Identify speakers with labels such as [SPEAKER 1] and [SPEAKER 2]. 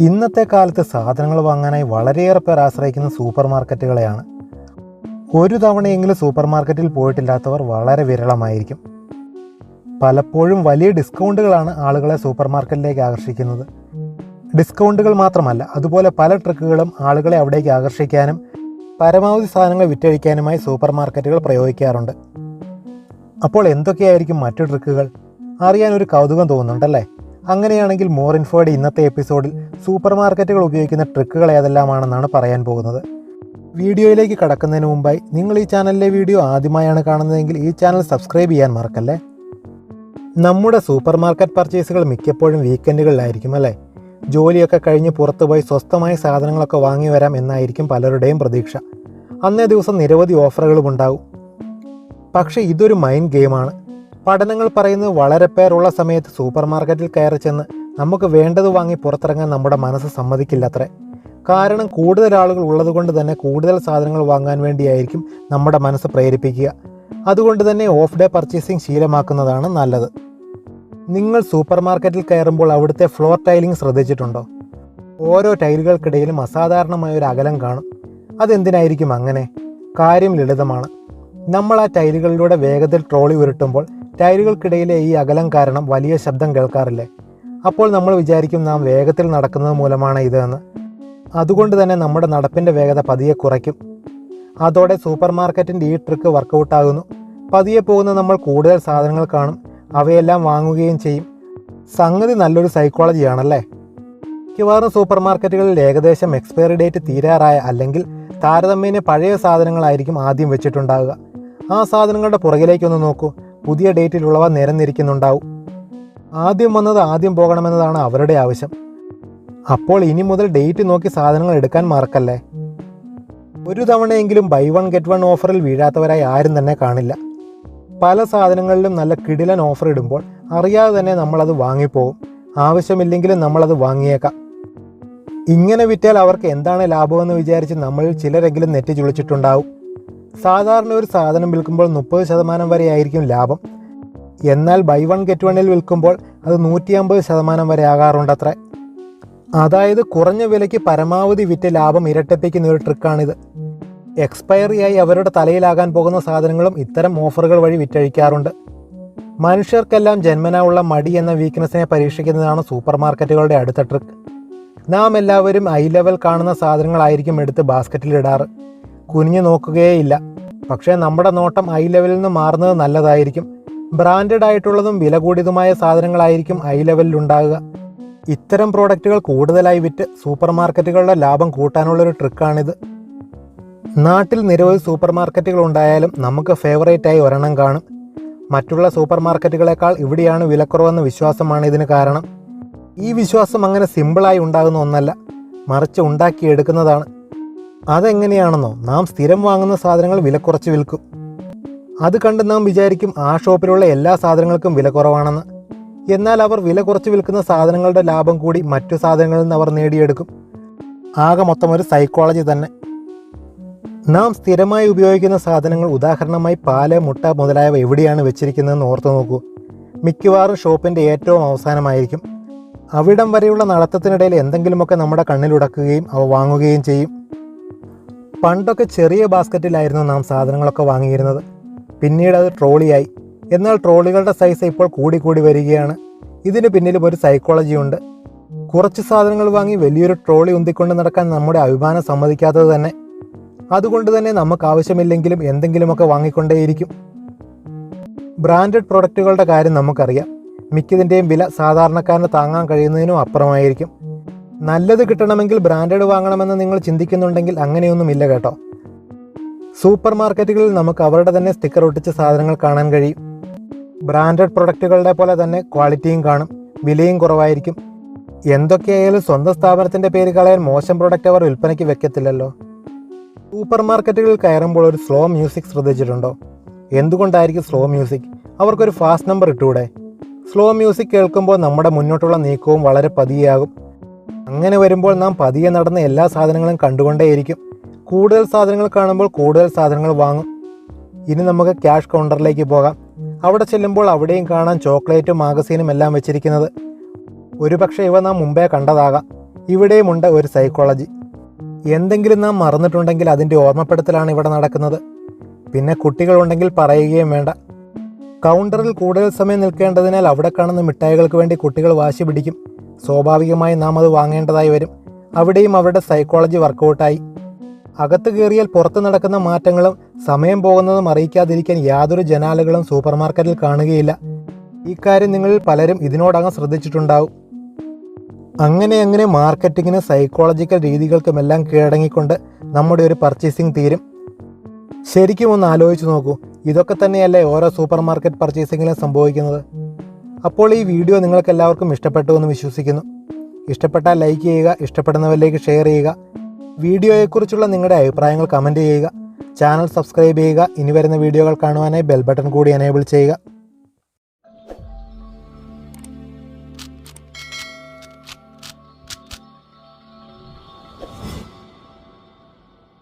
[SPEAKER 1] ഇന്നത്തെ കാലത്ത് സാധനങ്ങൾ വാങ്ങാനായി വളരെയേറെ പേർ ആശ്രയിക്കുന്ന സൂപ്പർ മാർക്കറ്റുകളെയാണ് ഒരു തവണയെങ്കിലും സൂപ്പർ മാർക്കറ്റിൽ പോയിട്ടില്ലാത്തവർ വളരെ വിരളമായിരിക്കും. പലപ്പോഴും വലിയ ഡിസ്കൗണ്ടുകളാണ് ആളുകളെ സൂപ്പർ മാർക്കറ്റിലേക്ക് ആകർഷിക്കുന്നത്. ഡിസ്കൗണ്ടുകൾ മാത്രമല്ല അതുപോലെ പല ട്രിക്കുകളും ആളുകളെ അവിടേക്ക് ആകർഷിക്കാനും പരമാവധി സാധനങ്ങൾ വിറ്റഴിക്കാനുമായി സൂപ്പർ മാർക്കറ്റുകൾ പ്രയോഗിക്കാറുണ്ട്. അപ്പോൾ എന്തൊക്കെയായിരിക്കും മറ്റു ട്രിക്കുകൾ? അറിയാൻ ഒരു കൗതുകം തോന്നുന്നുണ്ടല്ലേ? അങ്ങനെയാണെങ്കിൽ മോർ ഇൻഫോയുടെ ഇന്നത്തെ എപ്പിസോഡിൽ സൂപ്പർ മാർക്കറ്റുകൾ ഉപയോഗിക്കുന്ന ട്രിക്കുകൾ ഏതെല്ലാമാണെന്നാണ് പറയാൻ പോകുന്നത്. വീഡിയോയിലേക്ക് കടക്കുന്നതിന് മുമ്പായി നിങ്ങൾ ഈ ചാനലിലെ വീഡിയോ ആദ്യമായാണ് കാണുന്നതെങ്കിൽ ഈ ചാനൽ സബ്സ്ക്രൈബ് ചെയ്യാൻ മറക്കല്ലേ? നമ്മുടെ സൂപ്പർ മാർക്കറ്റ് പർച്ചേസുകൾ മിക്കപ്പോഴും വീക്കെൻഡുകളിലായിരിക്കും അല്ലേ? ജോലിയൊക്കെ കഴിഞ്ഞ് പുറത്തുപോയി സ്വസ്ഥമായ സാധനങ്ങളൊക്കെ വാങ്ങി വരാം എന്നായിരിക്കും പലരുടെയും പ്രതീക്ഷ. അന്നേ ദിവസം നിരവധി ഓഫറുകളും ഉണ്ടാവും പക്ഷേ ഇതൊരു മൈൻഡ് ഗെയിമാണ്. പഠനങ്ങൾ പറയുന്നത് വളരെ പേരുള്ള സമയത്ത് സൂപ്പർ മാർക്കറ്റിൽ കയറി ചെന്ന് നമുക്ക് വേണ്ടത് വാങ്ങി പുറത്തിറങ്ങാൻ നമ്മുടെ മനസ്സ് സമ്മതിക്കില്ലത്രേ. കാരണം കൂടുതൽ ആളുകൾ ഉള്ളതുകൊണ്ട് തന്നെ കൂടുതൽ സാധനങ്ങൾ വാങ്ങാൻ വേണ്ടിയായിരിക്കും നമ്മുടെ മനസ്സ് പ്രേരിപ്പിക്കുക. അതുകൊണ്ട് തന്നെ ഓഫ് ഡേ പർച്ചേസിംഗ് ശീലമാക്കുന്നതാണ് നല്ലത്. നിങ്ങൾ സൂപ്പർ മാർക്കറ്റിൽ കയറുമ്പോൾ അവിടുത്തെ ഫ്ലോർ ടൈലിംഗ് ശ്രദ്ധിച്ചിട്ടുണ്ടോ? ഓരോ ടൈലുകൾക്കിടയിലും അസാധാരണമായ ഒരു അകലം കാണും. അതെന്തിനായിരിക്കും അങ്ങനെ? കാര്യം ലളിതമാണ്. നമ്മൾ ആ ടൈലുകളിലൂടെ വേഗത്തിൽ ട്രോളി ഉരുട്ടുമ്പോൾ ടൈലുകൾക്കിടയിലെ ഈ അകലം കാരണം വലിയ ശബ്ദം കേൾക്കാറില്ലേ? അപ്പോൾ നമ്മൾ വിചാരിക്കും നാം വേഗത്തിൽ നടക്കുന്നത് മൂലമാണ് ഇതെന്ന്. അതുകൊണ്ട് തന്നെ നമ്മുടെ നടപ്പിന്റെ വേഗത പതിയെ കുറയ്ക്കും. അതോടെ സൂപ്പർ മാർക്കറ്റിന്റെ ഈ ട്രിക്ക് വർക്കൗട്ട് ആകുന്നു. പതിയെ പോകുന്ന നമ്മൾ കൂടുതൽ സാധനങ്ങൾ കാണും. അവയെല്ലാം വാങ്ങുകയും ചെയ്യും. സംഗതി നല്ലൊരു സൈക്കോളജിയാണല്ലേ മിക്കവാറും സൂപ്പർ മാർക്കറ്റുകളിൽ ഏകദേശം എക്സ്പയറി ഡേറ്റ് തീരാറായ അല്ലെങ്കിൽ താരതമ്യേന പഴയ സാധനങ്ങളായിരിക്കും ആദ്യം വെച്ചിട്ടുണ്ടാകുക ആ സാധനങ്ങളുടെ പുറകിലേക്കൊന്ന് നോക്കൂ. പുതിയ ഡേറ്റിലുള്ളവ നിരന്നിരിക്കുന്നുണ്ടാവും. ആദ്യം വന്നത് ആദ്യം പോകണമെന്നതാണ് അവരുടെ ആവശ്യം. അപ്പോൾ ഇനി മുതൽ ഡേറ്റ് നോക്കി സാധനങ്ങൾ എടുക്കാൻ മറക്കല്ലേ ഒരു തവണയെങ്കിലും ബൈ വൺ ഗെറ്റ് വൺ ഓഫറിൽ വീഴാത്തവരായി ആരും തന്നെ കാണില്ല. പല സാധനങ്ങളിലും നല്ല കിടിലൻ ഓഫർ ഇടുമ്പോൾ അറിയാതെ തന്നെ നമ്മളത് വാങ്ങിപ്പോകും ആവശ്യമില്ലെങ്കിലും നമ്മളത് വാങ്ങിയേക്കാം. ഇങ്ങനെ വിറ്റാൽ അവർക്ക് എന്താണ് ലാഭമെന്ന് വിചാരിച്ച് നമ്മളിൽ ചിലരെങ്കിലും നെറ്റി ചുളിച്ചിട്ടുണ്ടാവും സാധാരണ ഒരു സാധനം വിൽക്കുമ്പോൾ മുപ്പത് ശതമാനം വരെ ആയിരിക്കും ലാഭം. എന്നാൽ ബൈ വൺ ഗെറ്റ് വണ്ണിൽ വിൽക്കുമ്പോൾ അത് നൂറ്റി അമ്പത് ശതമാനം വരെ ആകാറുണ്ടത്രേ. അതായത് കുറഞ്ഞ വിലയ്ക്ക് പരമാവധി വിറ്റ് ലാഭം ഇരട്ടിപ്പിക്കുന്ന ഒരു ട്രിക്കാണിത്. എക്സ്പയറിയായി അവരുടെ തലയിലാകാൻ പോകുന്ന സാധനങ്ങളും ഇത്തരം ഓഫറുകൾ വഴി വിറ്റഴിക്കാറുണ്ട്. മനുഷ്യർക്കെല്ലാം ജന്മനാ ഉള്ള മടി എന്ന വീക്ക്നെസ്സിനെ പരീക്ഷിക്കുന്നതാണ് സൂപ്പർ മാർക്കറ്റുകളുടെ അടുത്ത ട്രിക്ക് നാം എല്ലാവരും ഐ ലെവൽ കാണുന്ന സാധനങ്ങളായിരിക്കും എടുത്ത് ബാസ്ക്കറ്റിൽ ഇടാറ്. കുനിഞ്ഞു നോക്കുകയേയില്ല. പക്ഷേ നമ്മുടെ നോട്ടം ഐ ലെവലിൽ നിന്ന് മാറുന്നത് നല്ലതായിരിക്കും. ബ്രാൻഡഡ് ആയിട്ടുള്ളതും വില കൂടിയതുമായ സാധനങ്ങളായിരിക്കും ഐ ലെവലിൽ ഉണ്ടാകുക. ഇത്തരം പ്രോഡക്റ്റുകൾ കൂടുതലായി വിറ്റ് സൂപ്പർ മാർക്കറ്റുകളുടെ ലാഭം കൂട്ടാനുള്ളൊരു ട്രിക്കാണിത്. നാട്ടിൽ നിരവധി സൂപ്പർ മാർക്കറ്റുകൾ ഉണ്ടായാലും നമുക്ക് ഫേവറേറ്റായി ഒരെണ്ണം കാണും. മറ്റുള്ള സൂപ്പർ മാർക്കറ്റുകളെക്കാൾ ഇവിടെയാണ് വിലക്കുറവെന്ന വിശ്വാസമാണ് ഇതിന് കാരണം. ഈ വിശ്വാസം അങ്ങനെ സിമ്പിളായി ഉണ്ടാകുന്ന ഒന്നല്ല. മറിച്ച് ഉണ്ടാക്കിയെടുക്കുന്നതാണ്. അതെങ്ങനെയാണെന്നോ നാം സ്ഥിരം വാങ്ങുന്ന സാധനങ്ങൾ വില കുറച്ച് വിൽക്കും. അത് കണ്ട് നാം വിചാരിക്കും ആ ഷോപ്പിലുള്ള എല്ലാ സാധനങ്ങൾക്കും വില കുറവാണെന്ന്. എന്നാൽ അവർ വില കുറച്ച് വിൽക്കുന്ന സാധനങ്ങളുടെ ലാഭം കൂടി മറ്റു സാധനങ്ങളിൽ നിന്ന് അവർ നേടിയെടുക്കും. ആകെ മൊത്തം ഒരു സൈക്കോളജി തന്നെ. നാം സ്ഥിരമായി ഉപയോഗിക്കുന്ന സാധനങ്ങൾ ഉദാഹരണമായി പാൽ മുട്ട മുതലായവ എവിടെയാണ് വെച്ചിരിക്കുന്നതെന്ന് ഓർത്തു നോക്കൂ. മിക്കവാറും ഷോപ്പിന്റെ ഏറ്റവും അവസാനമായിരിക്കും. അവിടം വരെയുള്ള നടത്തത്തിനിടയിൽ എന്തെങ്കിലുമൊക്കെ നമ്മുടെ കണ്ണിലുടക്കുകയും അവ വാങ്ങുകയും ചെയ്യും. പണ്ടൊക്കെ ചെറിയ ബാസ്ക്കറ്റിലായിരുന്നു നാം സാധനങ്ങളൊക്കെ വാങ്ങിയിരുന്നത്. പിന്നീട് അത് ട്രോളിയായി. എന്നാൽ ട്രോളികളുടെ സൈസ് ഇപ്പോൾ കൂടി കൂടി വരികയാണ്. ഇതിന് പിന്നിലും ഒരു സൈക്കോളജി ഉണ്ട്. കുറച്ച് സാധനങ്ങൾ വാങ്ങി വലിയൊരു ട്രോളി ഉന്തിക്കൊണ്ട് നടക്കാൻ നമ്മുടെ അഭിമാനം സമ്മതിക്കാത്തത് തന്നെ. അതുകൊണ്ട് തന്നെ നമുക്ക് ആവശ്യമില്ലെങ്കിലും എന്തെങ്കിലുമൊക്കെ വാങ്ങിക്കൊണ്ടേയിരിക്കും. ബ്രാൻഡഡ് പ്രൊഡക്റ്റുകളുടെ കാര്യം നമുക്കറിയാം. മിക്കതിന്റെയും വില സാധാരണക്കാരന് താങ്ങാൻ കഴിയുന്നതിനും അപ്പുറമായിരിക്കും. നല്ലത് കിട്ടണമെങ്കിൽ ബ്രാൻഡഡ് വാങ്ങണമെന്ന് നിങ്ങൾ ചിന്തിക്കുന്നുണ്ടെങ്കിൽ അങ്ങനെയൊന്നുമില്ല കേട്ടോ. സൂപ്പർ മാർക്കറ്റുകളിൽ നമുക്ക് അവരുടെ തന്നെ സ്റ്റിക്കർ ഒട്ടിച്ച സാധനങ്ങൾ കാണാൻ കഴിയും. ബ്രാൻഡഡ് പ്രൊഡക്റ്റുകളുടെ പോലെ തന്നെ ക്വാളിറ്റിയും കാണും വിലയും കുറവായിരിക്കും. എന്തൊക്കെയായാലും സ്വന്തം സ്ഥാപനത്തിന്റെ പേര് കളയാൻ മോശം പ്രൊഡക്റ്റ് അവർ വിൽപ്പനയ്ക്ക് വെക്കത്തില്ലല്ലോ. സൂപ്പർ മാർക്കറ്റുകളിൽ കയറുമ്പോൾ ഒരു സ്ലോ മ്യൂസിക് ശ്രദ്ധിച്ചിട്ടുണ്ടോ? എന്തുകൊണ്ടായിരിക്കും സ്ലോ മ്യൂസിക്? അവർക്കൊരു ഫാസ്റ്റ് നമ്പർ ഇട്ടൂടെ? സ്ലോ മ്യൂസിക് കേൾക്കുമ്പോൾ നമ്മുടെ മുന്നോട്ടുള്ള നീക്കവും വളരെ പതിയെയാകും അങ്ങനെ വരുമ്പോൾ നാം പതിയെ നടന്ന എല്ലാ സാധനങ്ങളും കണ്ടുകൊണ്ടേയിരിക്കും. കൂടുതൽ സാധനങ്ങൾ കാണുമ്പോൾ കൂടുതൽ സാധനങ്ങൾ വാങ്ങും. ഇനി നമുക്ക് ക്യാഷ് കൗണ്ടറിലേക്ക് പോകാം. അവിടെ ചെല്ലുമ്പോൾ അവിടെയും കാണാൻ ചോക്ലേറ്റും മാഗസീനും എല്ലാം വെച്ചിരിക്കുന്നത്. ഒരുപക്ഷെ ഇവ നാം മുമ്പേ കണ്ടതാകാം. ഇവിടെയുമുണ്ട് ഒരു സൈക്കോളജി. എന്തെങ്കിലും നാം മറന്നിട്ടുണ്ടെങ്കിൽ അതിന്റെ ഓർമ്മപ്പെടുത്തലാണ് ഇവിടെ നടക്കുന്നത്. പിന്നെ കുട്ടികളുണ്ടെങ്കിൽ പറയുകയും വേണ്ട. കൗണ്ടറിൽ കൂടുതൽ സമയം നിൽക്കേണ്ടതിനാൽ അവിടെ കാണുന്ന മിഠായികൾക്ക് വേണ്ടി കുട്ടികൾ വാശി പിടിക്കും. സ്വാഭാവികമായി നാം അത് വാങ്ങേണ്ടതായി വരും. അവിടെയും അവരുടെ സൈക്കോളജി വർക്കൗട്ടായി അകത്ത് കയറിയാൽ പുറത്ത് നടക്കുന്ന മാറ്റങ്ങളും സമയം പോകുന്നതും അറിയിക്കാതിരിക്കാൻ യാതൊരു ജനാലകളും സൂപ്പർ മാർക്കറ്റിൽ കാണുകയില്ല. ഇക്കാര്യം കാര്യം നിങ്ങളിൽ പലരും ഇതിനോടകം ശ്രദ്ധിച്ചിട്ടുണ്ടാവും. അങ്ങനെ അങ്ങനെ മാർക്കറ്റിങ്ങിന് സൈക്കോളജിക്കൽ രീതികൾക്കുമെല്ലാം കീഴടങ്ങിക്കൊണ്ട് നമ്മുടെ ഒരു പർച്ചേസിംഗ് തീരും. ശരിക്കും ഒന്ന് ആലോചിച്ച് നോക്കൂ. ഇതൊക്കെ തന്നെയല്ലേ ഓരോ സൂപ്പർ മാർക്കറ്റ് പർച്ചേസിങ്ങിലും സംഭവിക്കുന്നത്? അപ്പോൾ ഈ വീഡിയോ നിങ്ങൾക്ക് എല്ലാവർക്കും ഇഷ്ടപ്പെട്ടു എന്ന് വിശ്വസിക്കുന്നു. ഇഷ്ടപ്പെട്ടാൽ ലൈക്ക് ചെയ്യുക ഇഷ്ടപ്പെടുന്നവരിലേക്ക് ഷെയർ ചെയ്യുക. വീഡിയോയെക്കുറിച്ചുള്ള നിങ്ങളുടെ അഭിപ്രായങ്ങൾ കമന്റ് ചെയ്യുക. ചാനൽ സബ്സ്ക്രൈബ് ചെയ്യുക. ഇനി വരുന്ന വീഡിയോകൾ കാണുവാനായി ബെൽ ബട്ടൺ കൂടി എനേബിൾ ചെയ്യുക.